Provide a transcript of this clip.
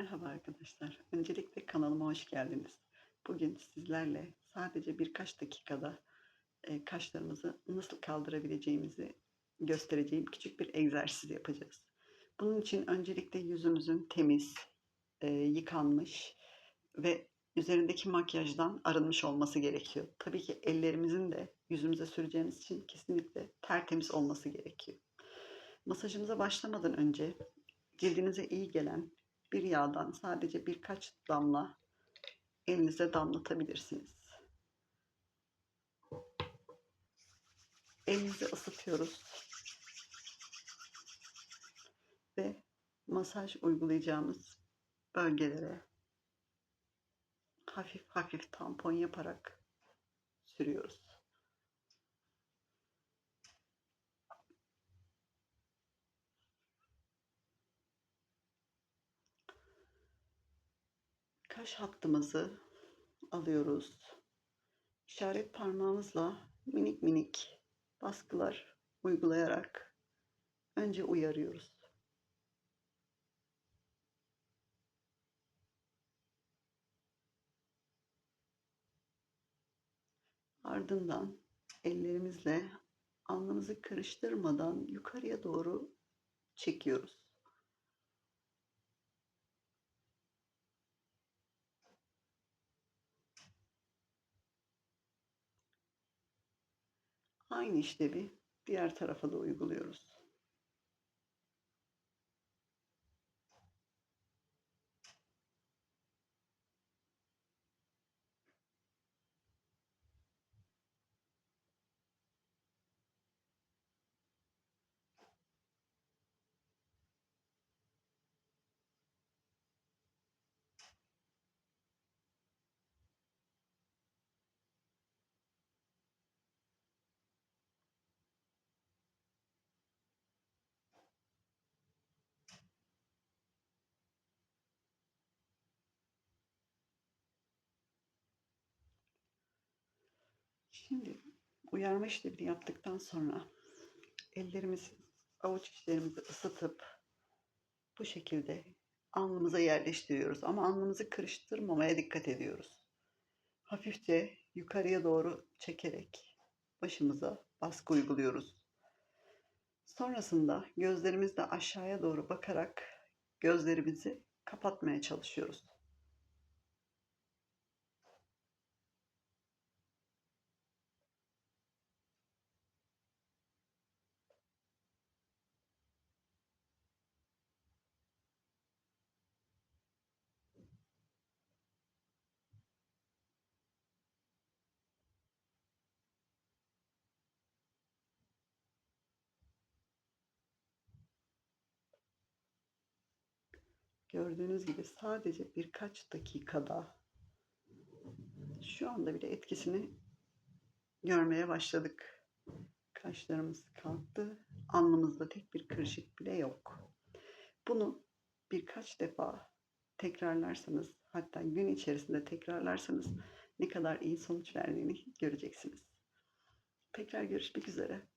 Merhaba arkadaşlar. Öncelikle kanalıma hoş geldiniz. Bugün sizlerle sadece birkaç dakikada e, kaşlarımızı nasıl kaldırabileceğimizi göstereceğim küçük bir egzersiz yapacağız. Bunun için öncelikle yüzümüzün temiz, e, yıkanmış ve üzerindeki makyajdan arınmış olması gerekiyor. Tabii ki ellerimizin de yüzümüze süreceğimiz için kesinlikle tertemiz olması gerekiyor. Masajımıza başlamadan önce cildinize iyi gelen bir yağdan sadece birkaç damla elinize damlatabilirsiniz. Elinizi ısıtıyoruz. Ve masaj uygulayacağımız bölgelere hafif hafif tampon yaparak sürüyoruz. Kaş hattımızı alıyoruz. İşaret parmağımızla minik minik baskılar uygulayarak önce uyarıyoruz. Ardından ellerimizle alnımızı karıştırmadan yukarıya doğru çekiyoruz. Aynı işlevi diğer tarafa da uyguluyoruz. Şimdi uyarma işlemini yaptıktan sonra ellerimizi, avuç içlerimizi ısıtıp bu şekilde alnımıza yerleştiriyoruz. Ama alnımızı kırıştırmamaya dikkat ediyoruz. Hafifçe yukarıya doğru çekerek başımıza baskı uyguluyoruz. Sonrasında gözlerimizle aşağıya doğru bakarak gözlerimizi kapatmaya çalışıyoruz. Gördüğünüz gibi sadece birkaç dakikada şu anda bile etkisini görmeye başladık. Kaşlarımız kalktı. Alnımızda tek bir kırışık bile yok. Bunu birkaç defa tekrarlarsanız hatta gün içerisinde tekrarlarsanız ne kadar iyi sonuç verdiğini göreceksiniz. Tekrar görüşmek üzere.